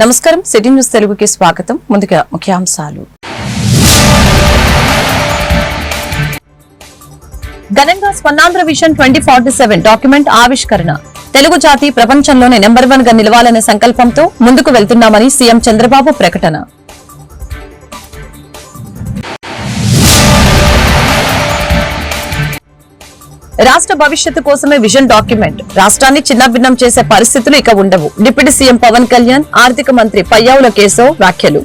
నమస్కారం. City news తెలుగుకి స్వాగతం. ముందుగా ముఖ్యాంశాలు. ఘనంగా Swarnandhra vision twenty forty seven document ఆవిష్కరణ. తెలుగు జాతి ప్రపంచంలోనే నెంబర్ వన్గా నిలవాలనే సంకల్పంతో ముందుకు వెళ్తున్నామని సీఎం చంద్రబాబు ప్రకటన. రాష్ట్ర భవిష్యత్తు కోసమే విజన్ డాక్యుమెంట్. రాష్ట్రాన్ని చిన్నభిన్నం చేసే పరిస్థితులు ఇక ఉండవు. డిప్యూటీ సీఎం పవన్ కళ్యాణ్ ఆర్థిక మంత్రి పయ్యావుల కేశవ్ వ్యాఖ్యలు.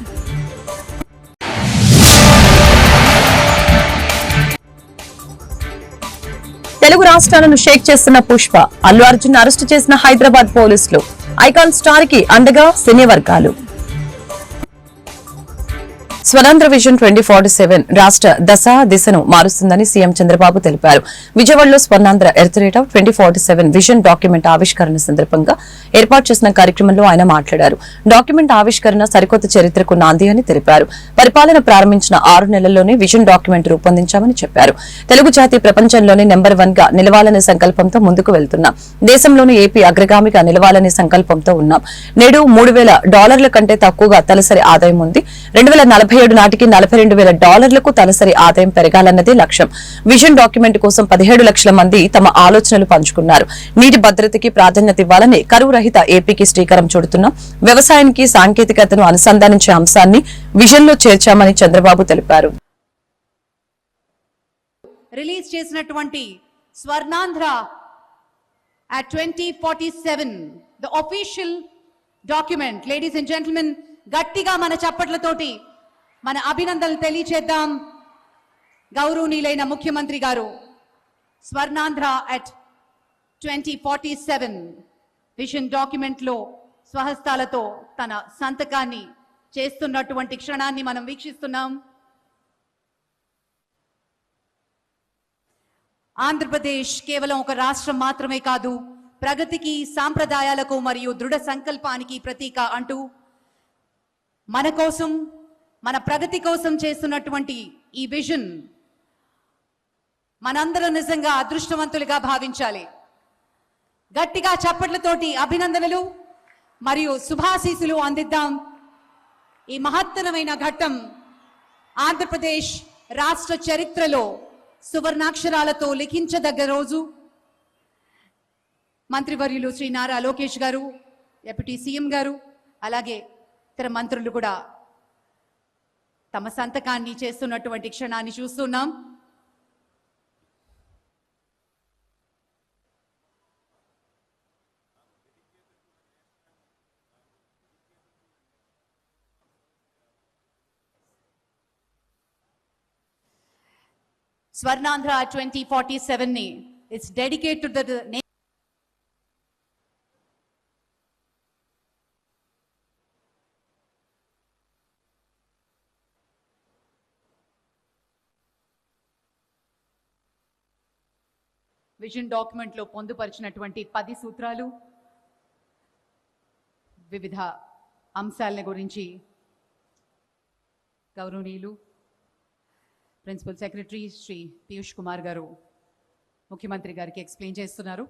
తెలుగు రాష్ట్రాలను షేక్ చేస్తున్న పుష్ప అల్లు అర్జున్ అరెస్టు చేసిన హైదరాబాద్ పోలీసులు. ఐకాన్ స్టార్కి అండగా సినీ వర్గాలు. స్వతంత్ర విజన్ ట్వంటీ ఫార్టీ సెవెన్ రాష్ట్ర దశ దిశను మారుస్తుందని సీఎం చంద్రబాబు తెలిపారు. విజయవాడలో Swarnandhra at the rate of twenty forty seven vision document ఆవిష్కరణ సందర్భంగా ఏర్పాటు చేసిన కార్యక్రమంలో ఆయన మాట్లాడారు. డాక్యుమెంట్ ఆవిష్కరణ సరికొత్త చరిత్రకు నాంది అని తెలిపారు. పరిపాలన ప్రారంభించిన ఆరు నెలల్లోనే విజన్ డాక్యుమెంట్ రూపొందించామని చెప్పారు. తెలుగు జాతి ప్రపంచంలోనే నెంబర్ వన్గా నిలవాలనే సంకల్పంతో ముందుకు వెళ్తున్నాం. దేశంలోని ఏపీ అగ్రగామిగా నిలవాలనే సంకల్పంతో ఉన్నాం. నేడు మూడు వేల డాలర్ల కంటే తక్కువగా తలసరి ఆదాయం ఉంది. రెండు వేల నలభై ఏడు నాటికి నలభై రెండు వేల డాలర్లకు తలసరి ఆదాయం పెరగాలన్నదే లక్ష్యం. విజన్ డాక్యుమెంట్ కోసం పదిహేడు లక్షల మంది తమ ఆలోచనలు పంచుకున్నారు. నీటి భద్రతకి ప్రాధాన్యత ఇవ్వాలని కరువు రహిత ఏపీకి శ్రీకారం చుడుతున్నాం. వ్యవసాయానికి సాంకేతికతను అనుసంధానించే అంశాన్ని విజన్లో చేర్చామని చంద్రబాబు తెలిపారు. రిలీజ్ చేసినటువంటి Swarnandhra twenty forty seven the official document ladies and గట్టిగా మన చప్పట్లతోటి మన అభినందనలు తెలియచేద్దాం. గౌరవనీయులైన ముఖ్యమంత్రి గారు Swarnandhra at twenty forty seven vision డాక్యుమెంట్లో స్వహస్తాలతో తన సంతకాన్ని చేస్తున్నటువంటి క్షణాన్ని మనం వీక్షిస్తున్నాం. ఆంధ్రప్రదేశ్ కేవలం ఒక రాష్ట్రం మాత్రమే కాదు ప్రగతికి సాంప్రదాయాలకు మరియు దృఢ సంకల్పానికి ప్రతీక అంటూ మన కోసం మన ప్రగతి కోసం చేస్తున్నటువంటి ఈ విజన్ మనందరం నిజంగా అదృష్టవంతులుగా భావించాలి. గట్టిగా చప్పట్లతోటి అభినందనలు మరియు శుభాశీసులు అందిద్దాం. ఈ మహత్తరమైన ఘట్టం ఆంధ్రప్రదేశ్ రాష్ట్ర చరిత్రలో సువర్ణాక్షరాలతో లిఖించదగ్గ రోజు. మంత్రివర్యులు శ్రీ నారా లోకేష్ గారు డిప్యూటీ సీఎం గారు అలాగే ఇతర మంత్రులు కూడా తమ సంతకాన్ని చేస్తున్నటువంటి క్షణాన్ని చూస్తున్నాం. స్వర్ణాంధ్ర ట్వంటీ ఫార్టీ సెవెన్ని ఇట్స్ విజన్ డాక్యుమెంట్లో పొందుపరిచినటువంటి పది సూత్రాలు వివిధ అంశాల గురించి గౌరవనీయులు ప్రిన్సిపల్ సెక్రటరీ శ్రీ పీయూష్ కుమార్ గారు ముఖ్యమంత్రి గారికి ఎక్స్ప్లెయిన్ చేస్తున్నారు.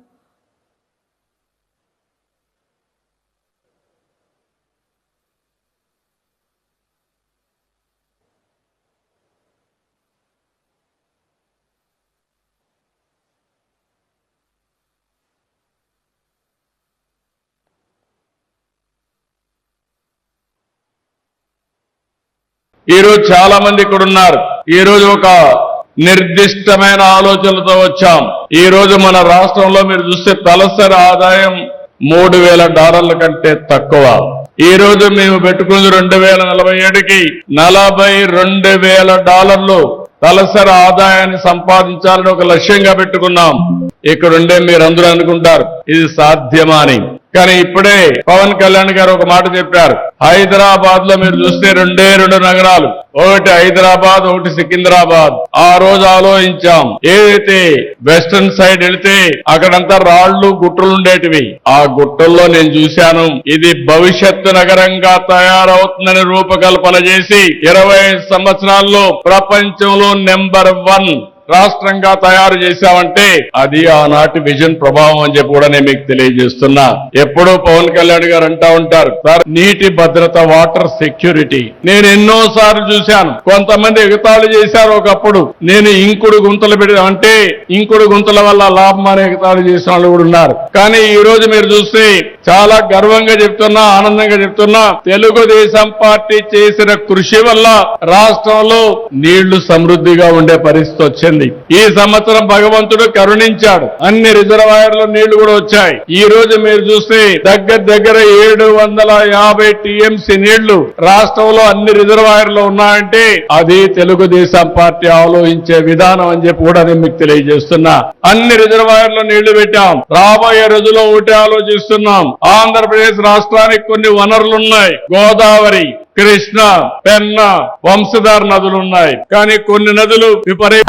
ఈ రోజు చాలా మంది ఇక్కడ ఉన్నారు. ఈరోజు ఒక నిర్దిష్టమైన ఆలోచనలతో వచ్చాం. ఈ రోజు మన రాష్ట్రంలో మీరు చూస్తే తలసరి ఆదాయం మూడు వేల డాలర్ల కంటే తక్కువ. ఈ రోజు మేము పెట్టుకుంది రెండు వేల నలభై ఏడుకి నలభై రెండు వేల డాలర్లు తలసరి ఆదాయాన్ని సంపాదించాలని ఒక లక్ష్యంగా పెట్టుకున్నాం. ఇక్కడుండే మీరందరూ అనుకుంటారు ఇది సాధ్యమా అని. కానీ ఇప్పుడే పవన్ కళ్యాణ్ గారు ఒక మాట చెప్పారు. హైదరాబాద్లో మీరు చూస్తే రెండే రెండు నగరాలు. ఒకటి హైదరాబాద్ ఒకటి సికింద్రాబాద్. ఆ రోజు ఆలోచించాం. ఏదైతే వెస్టర్న్ సైడ్ వెళితే అక్కడంతా రాళ్ళు గుట్టలు ఉండేటివి. ఆ గుట్టల్లో నేను చూశాను ఇది భవిష్యత్తు నగరంగా తయారవుతుందని రూపకల్పన చేసి ఇరవై సంవత్సరాల్లో ప్రపంచంలో నెంబర్ వన్ రాష్ట్రంగా తయారు చేశామంటే అది ఆనాటి విజన్ ప్రభావం అని చెప్పి కూడా నేను మీకు తెలియజేస్తున్నా. ఎప్పుడూ పవన్ కళ్యాణ్ గారు అంటా ఉంటారు సార్ నీటి భద్రత వాటర్ సెక్యూరిటీ. నేను ఎన్నో సార్లు చూశాను. కొంతమంది ఎగతాళి చేశారు ఒకప్పుడు. నేను ఇంకుడు గుంతలు పెట్టి అంటే ఇంకుడు గుంతల వల్ల లాభం అనే ఎగతాళి చేసిన వాళ్ళు కూడా ఉన్నారు. కానీ ఈ రోజు మీరు చూస్తే చాలా గర్వంగా చెప్తున్నా ఆనందంగా చెప్తున్నా తెలుగుదేశం పార్టీ చేసిన కృషి వల్ల రాష్ట్రంలో నీళ్ళు సమృద్ధిగా ఉండే పరిస్థితి వచ్చింది. ఈ సంవత్సరం భగవంతుడు కరుణించాడు. అన్ని రిజర్వాయర్లో నీళ్ళు కూడా వచ్చాయి. ఈ రోజు మీరు చూస్తే దగ్గర దగ్గర ఏడు వందల యాభై టీఎంసీ నీళ్ళు రాష్ట్రంలో అన్ని రిజర్వాయర్లు ఉన్నాయంటే అది తెలుగుదేశం పార్టీ ఆలోచించే విధానం అని చెప్పి కూడా నేను మీకు తెలియజేస్తున్నా. అన్ని రిజర్వాయర్లో నీళ్ళు పెట్టాం. రాబోయే రోజుల్లో ఒకటి ఆలోచిస్తున్నాం. ఆంధ్రప్రదేశ్ రాష్ట్రానికి కొన్ని వనరులు ఉన్నాయి గోదావరి కృష్ణ పెన్న వంశధార నదులు ఉన్నాయి. కానీ కొన్ని నదులు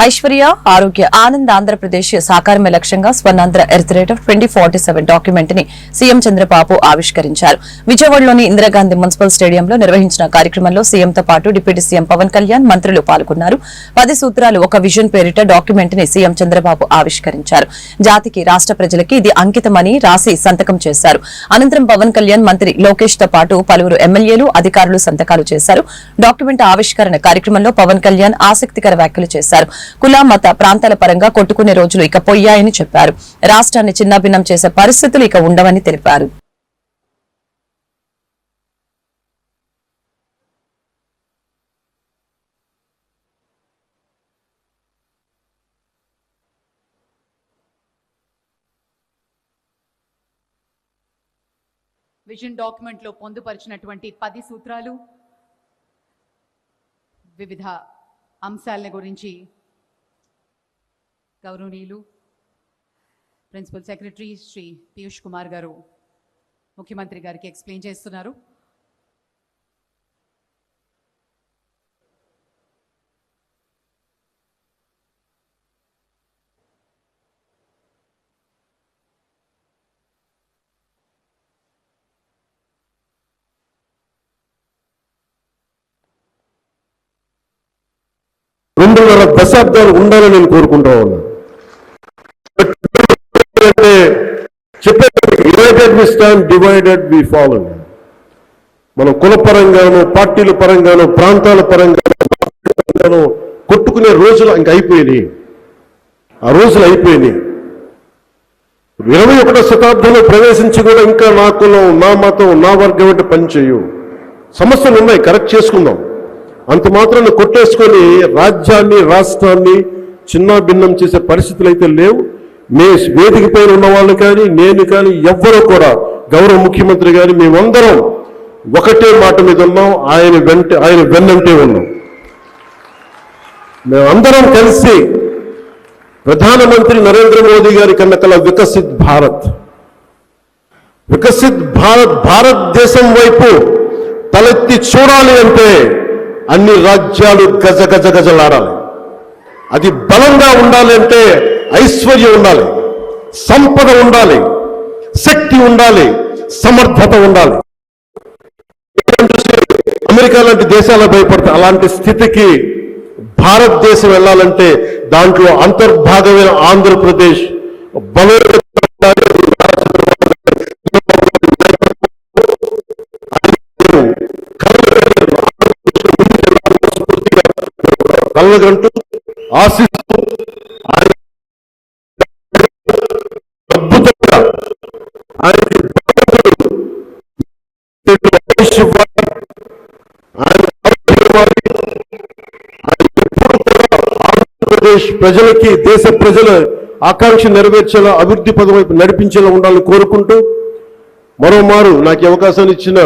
ఐశ్వర్య ఆరోగ్య ఆనంద్ ఆంధ్రప్రదేశ్ సాకారమే లక్ష్యంగా Swarnandhra at the rate of twenty forty seven డాక్యుమెంట్ని CM Chandrababu ఆవిష్కరించారు. విజయవాడలోని ఇందిరాగాంధీ మున్సిపల్ స్టేడియంలో నిర్వహించిన కార్యక్రమంలో సీఎంతో పాటు డిప్యూటీ సీఎం పవన్ కళ్యాణ్ మంత్రులు పాల్గొన్నారు. పది సూత్రాలు ఒక విజన్ పేరిట డాక్యుమెంట్ని సీఎం చంద్రబాబు ఆవిష్కరించారు. జాతికి రాష్ట్ర ప్రజలకి ఇది అంకితమని రాసి సంతకం చేశారు. అనంతరం పవన్ కళ్యాణ్ మంత్రి లోకేష్తో పాటు పలువురు ఎమ్మెల్యేలు అధికారులు సంతకాలు చేశారు. డాక్యుమెంట్ ఆవిష్కరణ కార్యక్రమంలో పవన్ కళ్యాణ్ ఆసక్తికర వ్యాఖ్యలు చేశారు. కుల మత ప్రాంతాల పరంగా కొట్టుకునే రోజులు ఇక పోయాయని చెప్పారు. రాష్ట్రాన్ని చిన్నాభిన్నం చేసే పరిస్థితులు ఇక ఉండవని తెలిపారు. విజన్ డాక్యుమెంట్లో పొందుపరిచినటువంటి పది సూత్రాలు వివిధ అంశాల గురించి గౌరవనీయులు ప్రిన్సిపల్ సెక్రటరీ శ్రీ పీయూష్ కుమార్ గారు ముఖ్యమంత్రి గారికి ఎక్స్ప్లెయిన్ చేస్తున్నారు. రెండున్నర దశాబ్దాలు ఉండాలని నేను కోరుకుంటా ఉన్నా. అంటే united we stand divided we fall. మనం కుల పరంగాను పార్టీల పరంగాను ప్రాంతాల పరంగాను కొట్టుకునే రోజులు ఇంక అయిపోయినాయి. ఆ రోజులు అయిపోయినాయి. ఇరవై ఒకటో శతాబ్దంలో ప్రవేశించి కూడా ఇంకా నా కులం నా మతం నా వర్గం అంటే పనిచేయు సమస్యలు ఉన్నాయి కరెక్ట్ చేసుకుందాం. అంత మాత్రాన్ని కొట్టేసుకొని రాజ్యాన్ని రాష్ట్రాన్ని చిన్న భిన్నం చేసే పరిస్థితులు అయితే లేవు. మే వేదిక పైన ఉన్న వాళ్ళు కానీ నేను కానీ ఎవ్వరూ కూడా గౌరవ ముఖ్యమంత్రి గారి మేమందరం ఒకటే మాట మీద ఉన్నాం. ఆయన వెంట ఆయన వెన్నంటే ఉన్నాం. మేమందరం కలిసి ప్రధానమంత్రి నరేంద్ర మోదీ గారి కన్నకల వికసిత్ భారత్. వికసిత్ భారత్ భారతదేశం వైపు తలెత్తి చూడాలి అంటే అన్ని రాజ్యాలు గజ గజ గజలాడాలి. అది బలంగా ఉండాలి అంటే ఐశ్వర్యం ఉండాలి సంపద ఉండాలి శక్తి ఉండాలి సమర్థత ఉండాలి. అమెరికా లాంటి దేశాలు భయపడతాయి అలాంటి స్థితికి భారతదేశం వెళ్ళాలంటే దాంట్లో అంతర్భాగమైన ఆంధ్రప్రదేశ్ బలోపేతం కలగంటూ ఆశిస్తూ అద్భుతంగా ఆయనకి ఆంధ్రప్రదేశ్ ప్రజలకి దేశ ప్రజల ఆకాంక్ష నెరవేర్చేలా అభివృద్ధి పదం వైపు నడిపించేలా ఉండాలని కోరుకుంటూ మరోమారు నాకు అవకాశాన్ని ఇచ్చిన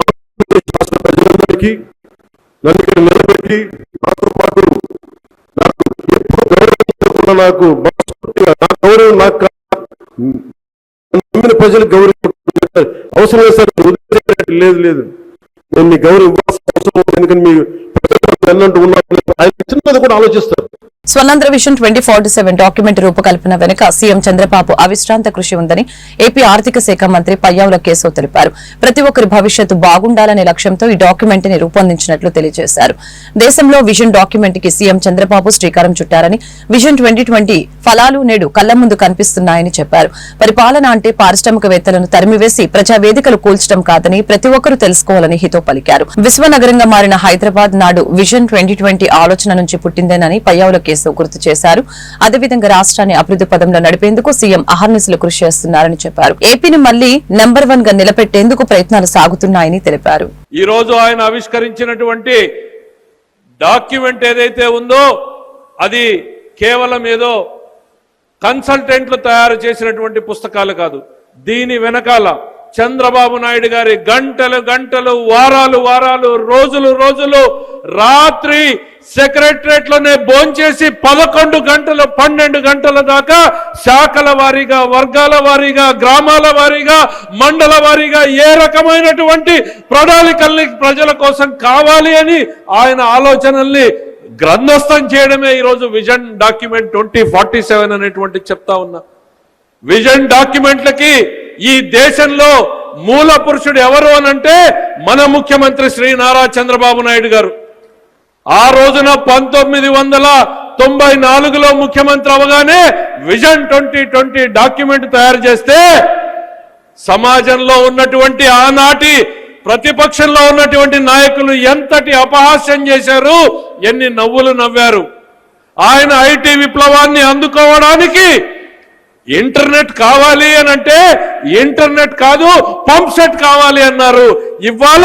రాష్ట్ర ప్రజలందరికీ నన్ను ఇక్కడ నిలబెట్టి నాతో పాటు నాకు ఎప్పుడు గౌరవించకుండా నాకు మనస్ఫూర్తిగా నా గౌరవం నాకు నమ్మిన ప్రజలు గౌరవం అవసరం లేదు సార్ లేదు లేదు. నేను మీ గౌరవం ఇవ్వాల్సిన అవసరం ఎందుకంటే మీ ప్రజలు ఎన్నంటూ ఉన్నారు. ఆయన చిన్నది కూడా ఆలోచిస్తారు Swarnandhra vision twenty forty seven document రూపకల్పన వెనుక సీఎం చంద్రబాబు అవిశ్రాంత కృషి ఉందని ఏపీ ఆర్థిక శాఖ మంత్రి పయ్యావుల కేశవ్ తెలిపారు. ప్రతి ఒక్కరి భవిష్యత్తు బాగుండాలనే లక్ష్యంతో ఈ డాక్యుమెంట్ని రూపొందించినట్లు తెలియజేశారు. దేశంలో విజన్ డాక్యుమెంట్కి సీఎం చంద్రబాబు శ్రీకారం చుట్టారని విజన్ ట్వంటీ ట్వంటీ ఫలాలు నేడు కళ్ళ ముందు కనిపిస్తున్నాయని చెప్పారు. పరిపాలన అంటే పారిశ్రామికవేత్తలను తరిమివేసి ప్రజా వేదికలు కూల్చడం కాదని ప్రతి ఒక్కరూ తెలుసుకోవాలని హితో పలికారు. విశ్వనగరంగా మారిన హైదరాబాద్ నాడు విజన్ ట్వంటీ ట్వంటీ ఆలోచన నుంచి పుట్టిందేనని పయ్యావుల కేశవ్ గుర్తు చేశారు. అదేవిధంగా రాష్ట్రాన్ని అభివృద్ధి పదంలో నడిపేందుకు సీఎం అహర్నిశలు కృషి చేస్తున్నారని చెప్పారు. ఏపీని మళ్ళీ నెంబర్ వన్గా నిలబెట్టేందుకు ప్రయత్నాలు సాగుతున్నాయని తెలిపారు. ఈ రోజు ఆయన ఆవిష్కరించినటువంటి డాక్యుమెంట్ ఏదైతే ఉందో అది కేవలం ఏదో కన్సల్టెంట్లు తయారు చేసినటువంటి పుస్తకాలు కాదు. దీని వెనకాల చంద్రబాబు నాయుడు గారి గంటలు గంటలు వారాలు వారాలు రోజులు రోజులు రాత్రి సెక్రటరేట్లోనే భోంచేసి పదకొండు గంటలు పన్నెండు గంటల దాకా శాఖల వారీగా వర్గాల వారీగా గ్రామాల వారీగా మండల వారీగా ఏ రకమైనటువంటి ప్రణాళికల్ని ప్రజల కోసం కావాలి అని ఆయన ఆలోచనల్ని గ్రంథస్థం చేయడమే ఈరోజు vision document twenty forty seven అనేటువంటి చెప్తా ఉన్నా. విజన్ డాక్యుమెంట్లకి ఈ దేశంలో మూల పురుషుడు ఎవరు అనంటే మన ముఖ్యమంత్రి శ్రీ నారా చంద్రబాబు నాయుడు గారు. ఆ రోజున పంతొమ్మిది వందల తొంభై నాలుగులో ముఖ్యమంత్రి అవగానే విజన్ ట్వంటీ ట్వంటీ డాక్యుమెంట్ తయారు చేస్తే సమాజంలో ఉన్నటువంటి ఆనాటి ప్రతిపక్షంలో ఉన్నటువంటి నాయకులు ఎంతటి అపహాస్యం చేశారు ఎన్ని నవ్వులు నవ్వారు. ఆయన ఐటీ విప్లవాన్ని అందుకోవడానికి ఇంటర్నెట్ కావాలి అని అంటే ఇంటర్నెట్ కాదు పంప్ సెట్ కావాలి అన్నారు. ఇవాళ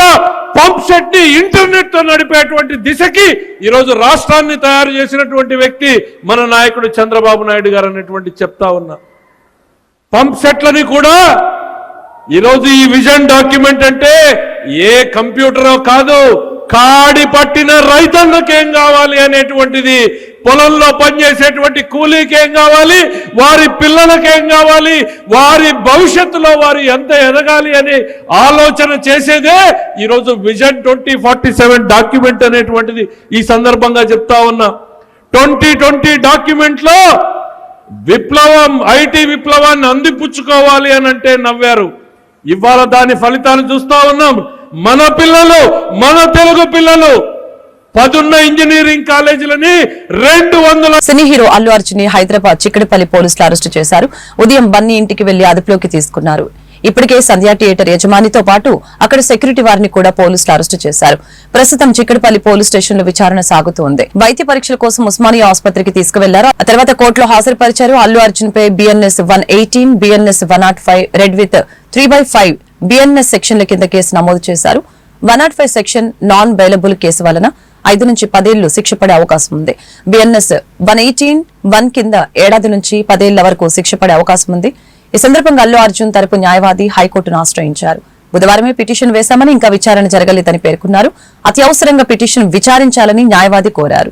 పంప్ సెట్ని ఇంటర్నెట్తో నడిపేటువంటి దిశకి ఈరోజు రాష్ట్రాన్ని తయారు చేసినటువంటి వ్యక్తి మన నాయకుడు చంద్రబాబు నాయుడు గారు అనేటువంటి చెప్తా ఉన్నా. పంప్ సెట్లని కూడా ఈరోజు ఈ విజన్ డాక్యుమెంట్ అంటే ఏ కంప్యూటరో కాదు కాడి పట్టిన రైతన్నకేం కావాలి అనేటువంటిది పొలంలో పనిచేసేటువంటి కూలీకేం కావాలి వారి పిల్లలకేం కావాలి వారి భవిష్యత్తులో వారు ఎంత ఎదగాలి అని ఆలోచన చేసేదే ఈరోజు vision twenty forty seven document అనేటువంటిది ఈ సందర్భంగా చెప్తా ఉన్నా. ట్వంటీ ట్వంటీ డాక్యుమెంట్లో విప్లవం ఐటీ విప్లవాన్ని అందిపుచ్చుకోవాలి అని అంటే నవ్వారు. ఇవాళ దాని ఫలితాలు చూస్తా ఉన్నాం. మన పిల్లలు మన తెలుగు పిల్లలు పదున్న ఇంజనీరింగ్ కాలేజీలని రెండు వందల సినీ హీరో అల్లు అర్జున్ హైదరాబాద్ చిక్కడపల్లి పోలీసులు అరెస్టు చేశారు. ఉదయం బన్నీ ఇంటికి వెళ్ళి అదుపులోకి తీసుకున్నారు. ఇప్పటికే సంధ్యా థియేటర్ యజమానితో పాటు అక్కడ సెక్యూరిటీ వారిని కూడా పోలీసులు అరెస్టు చేశారు. ప్రస్తుతం చిక్కడపల్లి పోలీస్ స్టేషన్లో విచారణ సాగుతోంది. వైద్య పరీక్షల కోసం ఉస్మానియా ఆసుపత్రికి తీసుకువెళ్ళారు? ఆ తర్వాత కోర్టులో హాజరుపరిచారు. అల్లు అర్జున్ పై BNS one eighteen BNS one nought five read with three by five BNS సెక్షన్ల కింద కేసు నమోదు చేశారు. One nought five section non bailable case వలన ఐదు నుంచి పదేళ్ళు శిక్ష పడే అవకాశం ఉంది. బిఎన్ఎస్ వన్ ఎయిటీన్ వన్ కింద ఏడాది నుంచి పదేళ్ళ వరకు శిక్ష పడే అవకాశం ఉంది. ఈ సందర్భంగా అల్లు అర్జున్ తరపు న్యాయవాది హైకోర్టును ఆశ్రయించారు. బుధవారమే పిటిషన్ వేశామని ఇంకా విచారణ జరగలేదని పేర్కొన్నారు. అత్యవసరంగా పిటిషన్ విచారించాలని న్యాయవాది కోరారు.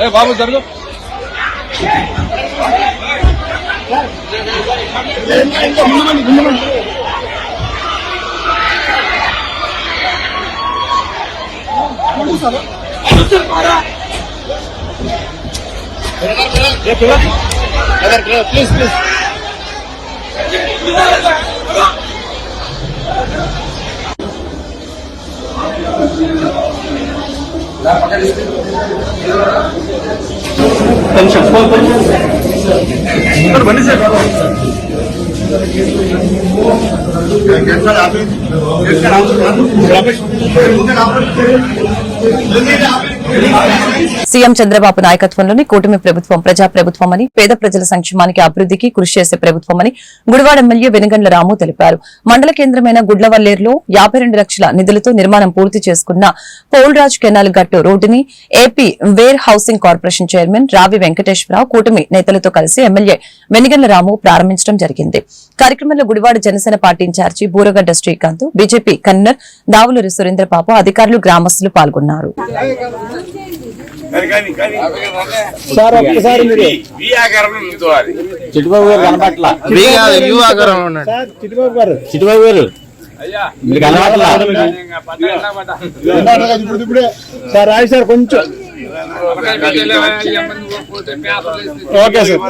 going to say? ఏ బాబు జరుగు ప్లీజ్ ప్లీజ్ కొంచెం బన్నీ సార్ సీఎం చంద్రబాబు నాయకత్వంలోని కూటమి ప్రభుత్వం ప్రజా ప్రభుత్వమని పేద ప్రజల సంక్షేమానికి అభివృద్ధికి కృషి చేసే ప్రభుత్వమని గుడివాడ ఎమ్మెల్యే వెనుగండ్ల రాము తెలిపారు. మండల కేంద్రమైన గుడ్లవల్లేరులో యాభై రెండు లక్షల నిధులతో నిర్మాణం పూర్తి చేసుకున్న పోల్రాజ్ కెనాల్ గట్టు రోడ్డుని AP warehousing corporation chairman Ravi Venkateswara Rao కూటమి నేతలతో కలిసి ఎమ్మెల్యే వెనుగండ్ల రాము ప్రారంభించడం జరిగింది. కార్యక్రమంలో Gudivada Janasena party incharge Booragadda Srikanth BJP convener Davuluri Surendrababu అధికారులు గ్రామస్తులు పాల్గొన్నారు. సార్ ఒక్కసారి మీరు. చిట్టుబాబు గారు కనపట్ల చిట్టుబాబు గారు. చిట్టుబాబు గారు మీరు కనపట్ల సార్ రాయి సార్ కొంచెం. Okay sir.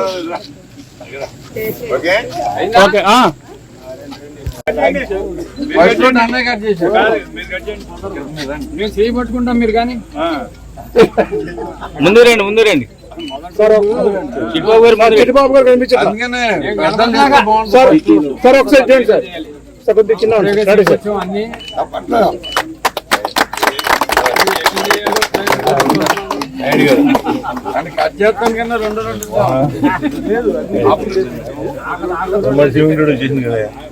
ఓకే? ఆ. మేము చేయి పట్టుకుంటాం మీరు కానీ. ముందు రండి ముందు రండి. సార్ చిట్టుబాబు గారు రండి. చిట్టుబాబు గారు కనిపించారు సార్ సార్ ఒకసారి చేయండి సార్. సార్ కొద్దిగా చిన్న ఉండండి. రెడీ అన్ని. ఈ బర్మీ బర్మ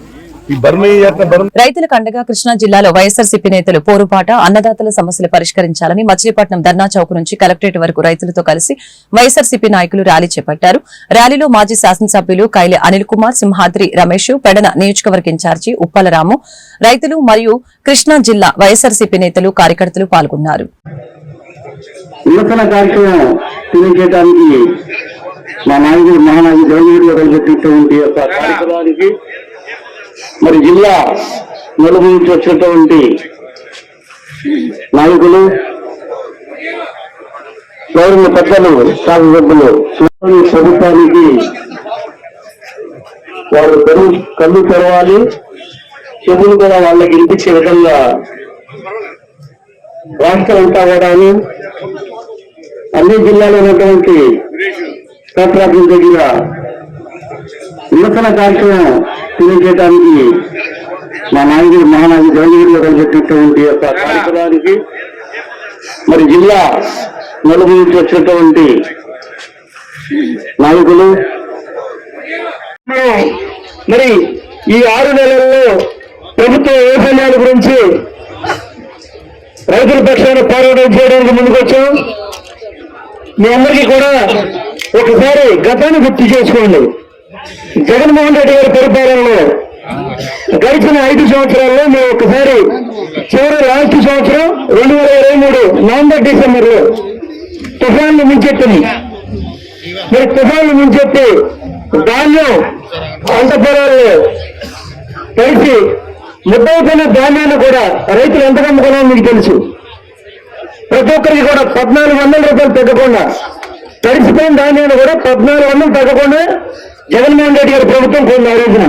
రైతులకు అండగా కృష్ణా జిల్లాలో వైఎస్ఆర్సీపీ నేతలు పోరుపాట అన్నదాతల సమస్యలు పరిష్కరించాలని మచిలీపట్నం ధర్నా చౌక్ నుంచి కలెక్టరేట్ వరకు రైతులతో కలిసి వైఎస్ఆర్సీపీ నాయకులు ర్యాలీ చేపట్టారు. ర్యాలీలో మాజీ శాసనసభ్యులు కైలె అనిల్ కుమార్ సింహాద్రి రమేష్ పెడన నియోజకవర్గ ఇన్ఛార్జి ఉప్పలరాము రైతులు మరియు కృష్ణా జిల్లా వైఎస్ఆర్సీపీ నేతలు కార్యకర్తలు పాల్గొన్నారు. నూతన కార్యక్రమం తెలియజేయడానికి మా నాయకుడు మహానాయకుడు జగన్మోహన్ గారు పెట్టినటువంటి యొక్క కార్యక్రమానికి మరి జిల్లా నలుగురు నుంచి వచ్చినటువంటి నాయకులు గౌరవ పెద్దలు శాసనసభ్యులు ప్రభుత్వానికి వారు కళ్ళు కళ్ళు తెరవాలి. చెవులు కూడా వాళ్ళకి వినిపించే విధంగా రాష్ట్రం అంతా కూడాను. అన్ని జిల్లాలో ఉన్నటువంటి కలెక్టర్ ఆఫీస్ దగ్గర నూతన కార్యక్రమం తెలియజేయడానికి మా నాయకుడు మహానాయకుడు జగన్మోహన్ గారు పెట్టినటువంటి యొక్క కార్యక్రమానికి మరి జిల్లా నలుగురు నుంచి వచ్చినటువంటి నాయకులు. మరి ఈ ఆరు నెలల్లో ప్రభుత్వ వైఫల్యాల గురించి రైతుల పక్షాన పోరాటం చేయడానికి ముందుకొచ్చాం. మీ అందరికీ కూడా ఒకసారి గతాన్ని గుర్తు చేసుకోండి. జగన్మోహన్ రెడ్డి గారి పరిపాలనలో గడిచిన ఐదు సంవత్సరాల్లో మేము ఒకసారి చివరి లాస్ట్ సంవత్సరం రెండు వేల ఇరవై మూడు నవంబర్ డిసెంబర్లో తుఫాన్లు ముంచెత్తిని మరి తుఫాన్లు ముంచెత్తి ధాన్యం పంట పొలాల్లో కలిసి ముద్దవుతున్న ధాన్యాన్ని కూడా రైతులు ఎంత కమ్ముకున్నా మీకు తెలుసు. ప్రతి ఒక్కరికి కూడా పద్నాలుగు వందల రూపాయలు తగ్గకుండా తడిసిపోయిన ధాన్యాన్ని కూడా పద్నాలుగు వందలు తగ్గకుండా జగన్మోహన్ రెడ్డి గారి ప్రభుత్వం పోయింది ఆ రోజున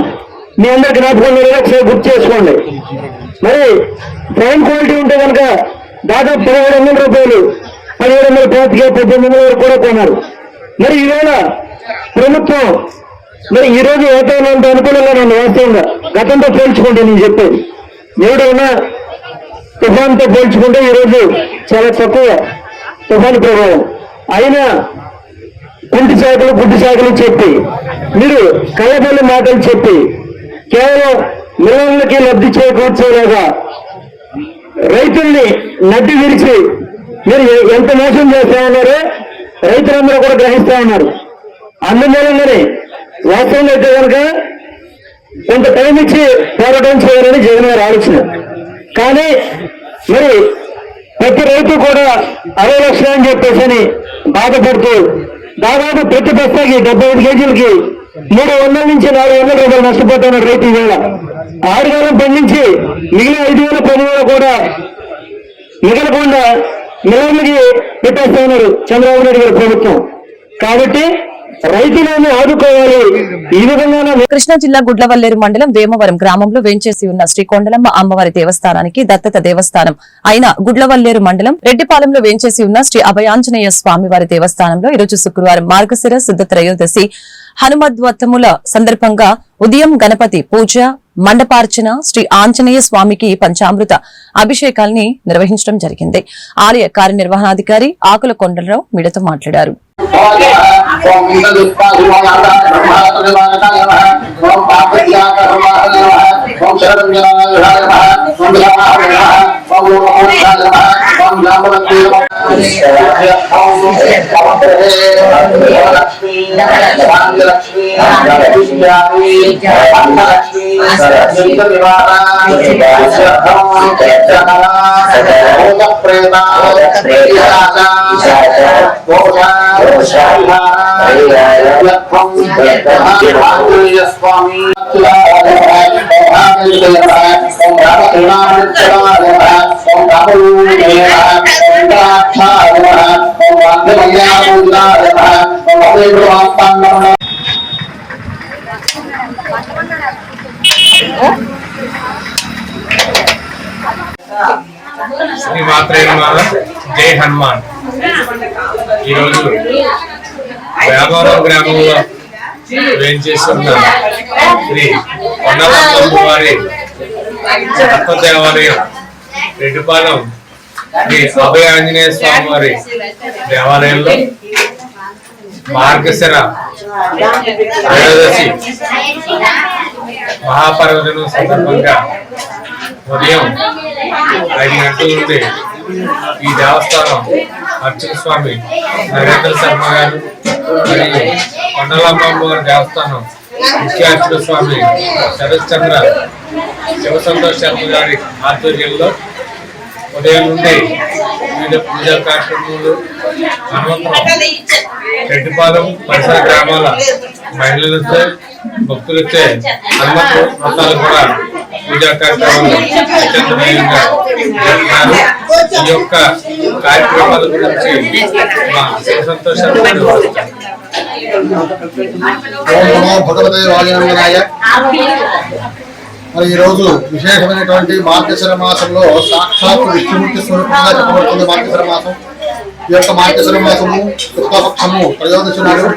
మీ అందరి జ్ఞాపకం లేదు ఒకసారి గుర్తు చేసుకోండి. మరి ప్రైమ్ క్వాలిటీ ఉంటే కనుక దాదాపు పదిహేడు వందల రూపాయలు పదిహేడు వందల పాతిక పద్దెనిమిది వందల వరకు కూడా కొన్నారు. మరి ఈవేళ ప్రభుత్వం మరి ఈ రోజు వాతావరణం అనుకూలంగా నన్ను వాస్తవంగా. గతంతో పోల్చుకుంటే నేను చెప్పేది. ఎవడైనా తుఫాన్తో పోల్చుకుంటే ఈరోజు చాలా తక్కువ తుఫాన్ ప్రభావం. అయినా కుంటి శాఖలు గుడ్డి శాఖలు చెప్పి మీరు కళ్ళబల్లి మాటలు చెప్పి కేవలం మిల్లర్లకి లబ్ధి చేకూర్చేలాగా రైతుల్ని నడ్డి విరిచి మీరు ఎంత మోసం చేస్తా ఉన్నారో రైతులందరూ కూడా గ్రహిస్తా ఉన్నారు. అందుమూలంగానే వాస్తవంగా అయితే కనుక కొంత టైం ఇచ్చి పోరాటం చేయాలని జగన్ గారు ఆలోచన. కానీ మరి ప్రతి రైతు కూడా అరవై లక్షలు అని చెప్పేసి బాధపడుతూ దాదాపు ప్రతి బస్తాకి డెబ్బై ఐదు కేజీలకి మూడు వందల నుంచి నాలుగు వందల రూపాయలు నష్టపోతున్నారు రైతు ఈవేళ. ఆరు పండించి మిగిలిన ఐదు వేల పదివేల కూడా మిగలకుండా మిల్లర్లకి పెట్టేస్తా ఉన్నారు చంద్రబాబు నాయుడు గారి ప్రభుత్వం. కాబట్టి రైతులను ఆదుకోవాలి. ఈ విధంగా కృష్ణా జిల్లా గుడ్లవల్లేరు మండలం వేమవరం గ్రామంలో వేంచేసి ఉన్న శ్రీ కొండలమ్మ అమ్మవారి దేవస్థానానికి దత్తత దేవస్థానం అయిన గుడ్లవల్లేరు మండలం రెడ్డిపాలెంలో వేంచేసి ఉన్న శ్రీ అభయాంజనేయ స్వామివారి దేవస్థానంలో ఈరోజు శుక్రవారం మార్గశిర శుద్ధ త్రయోదశి హనుమద్వతముల సందర్భంగా ఉదయం గణపతి పూజ మండపార్చన శ్రీ ఆంజనేయ స్వామికి పంచామృత అభిషేకాల్ని నిర్వహించడం జరిగింది. ఆలయ కార్యనిర్వహణాధికారి ఆకుల కొండలరావు మీడియాతో మాట్లాడారు. Wong kita lupa rumah kata, rumah kata di mana kan ya? Wong pakai yang ke rumah kata di mana? Wong sering bilang yang ada di mana? Wong bilang apa di mana? Wong lupa di mana di mana? Wong bilang mana di mana? Wong lupa di mana? Wong స్వామి ఓం శ్రీ మాత్రే జై హనుమాన్. ఈరోజు వ్యాపారం గ్రామంలో వేయించేస్తున్న శ్రీ కొండలమ్మ వారి దేవాలయం రెడ్డిపాలెం శ్రీ అభయ ఆంజనేయ స్వామి వారి దేవాలయంలో మార్గశర. త్రయోదశి. మహాపర్వదినం సందర్భంగా ఉదయం ఐదు గంటల నుండి ఈ దేవస్థానం అర్చన స్వామి నరేంద్ర శర్మ గారు మరియు కొండలమ్మ గారి దేవస్థానం ముఖ్య అర్చన స్వామి శరత్ చంద్ర శివ సంతోష్ శర్మ గారి ఆధ్వర్యంలో ఉదయం నుండి వివిధ పూజా కార్యక్రమాలు అనంతరం రెడ్డిపాలెం పరిసర గ్రామాల మహిళలతో భక్తులచే హనుమత్ వ్రతాలు కూడా పూజా కార్యక్రమాలు అత్యంత వేగంగా జరుపుతున్నారు ఈ యొక్క కార్యక్రమాల గురించి మా సంతోషాలు సంతోష్ శర్మ గారు ఓం నమో భగవతే వాయునందనాయ మరి ఈ రోజు విశేషమైనటువంటి మార్గశర మాసంలో సాక్షాత్ విష్ణుమూర్తి స్వరూపంగా చెప్పబడుతుంది మార్గశర మాసం. ఈ యొక్క మార్గశర మాసము కృష్ణపక్షము త్రయోదశి నాడు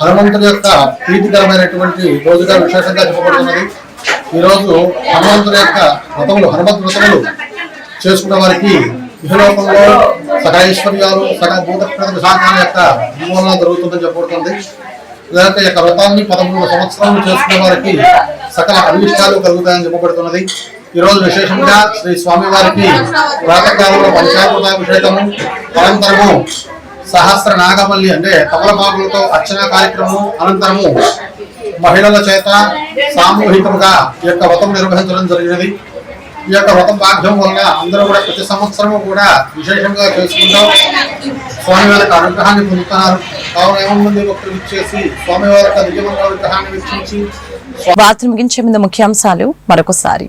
హనుమంతుడి యొక్క ప్రీతికరమైనటువంటి రోజుగా విశేషంగా చెప్పబడుతున్నది. ఈరోజు హనుమంతుడి యొక్క వ్రతములు హనుమంతు వ్రతములు చేసుకున్న వారికి ఇహలోకంలో సకల ఐశ్వర్యాలు సకల భూత ప్రేత యొక్క నిర్మూలన జరుగుతుందని చెప్పబడుతుంది. లేదంటే యొక్క వ్రతాన్ని పదమూడు సంవత్సరాలు చేసుకున్న వారికి సకల అభిష్టాలు కలుగుతాయని చెప్పబడుతున్నది. ఈరోజు విశేషంగా శ్రీ స్వామి వారికి ప్రాతకాలంలో పంచామృతాభిషేకము అనంతరము సహస్ర నాగమల్లి అంటే తమలపాకులతో అర్చన కార్యక్రమం అనంతరము మహిళల చేత సామూహికంగా యొక్క వ్రతం నిర్వహించడం జరిగినది. ఈ యొక్క వ్రతం భాగ్యం వలన అందరూ కూడా ప్రతి సంవత్సరము కూడా విశేషంగా చేసుకుంటాం. స్వామివారికి అనుగ్రహాన్ని పొందుతున్నారు. కావున ఏముంది భక్తులు ఇచ్చేసి స్వామివారికి యొక్క అనుగ్రహాన్ని విగ్రహాన్ని వీక్షించి వార్తలు ముగించే ముందు ముఖ్యాంశాలు మరొకసారి.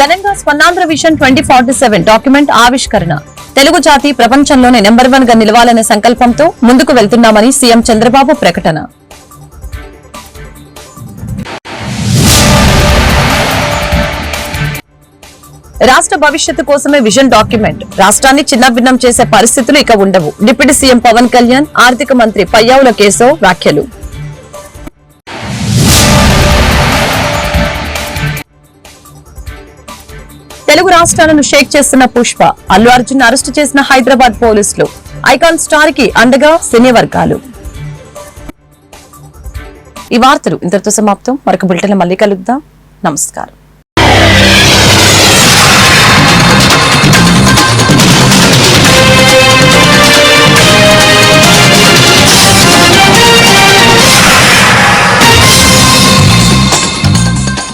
ఘనంగా Swarnandhra vision twenty forty seven document ఆవిష్కరణ. తెలుగు జాతి ప్రపంచంలోనే నెంబర్ వన్గా నిలవాలనే సంకల్పంతో ముందుకు వెళ్తున్నామని సీఎం చంద్రబాబు ప్రకటన. రాష్ట్ర భవిష్యత్తు కోసమే విజన్ డాక్యుమెంట్. రాష్ట్రాన్ని చిన్నభిన్నం చేసే పరిస్థితులు ఇక ఉండవు. డిప్యూటీ సీఎం పవన్ కళ్యాణ్ ఆర్థిక మంత్రి పయ్యావుల కేశవ్ వ్యాఖ్యలు. తెలుగు రాష్ట్రాలను షేక్ చేస్తున్న పుష్ప అల్లు అర్జున్ అరెస్టు చేసిన హైదరాబాద్ పోలీసులు. ఐకాన్ స్టార్కి అండగా సినీ వర్గాలు. ఈ వార్తలు ఇంతటితో సమాప్తం. మరొక బులెటిన్ మళ్ళీ కలుద్దాం. నమస్కారం.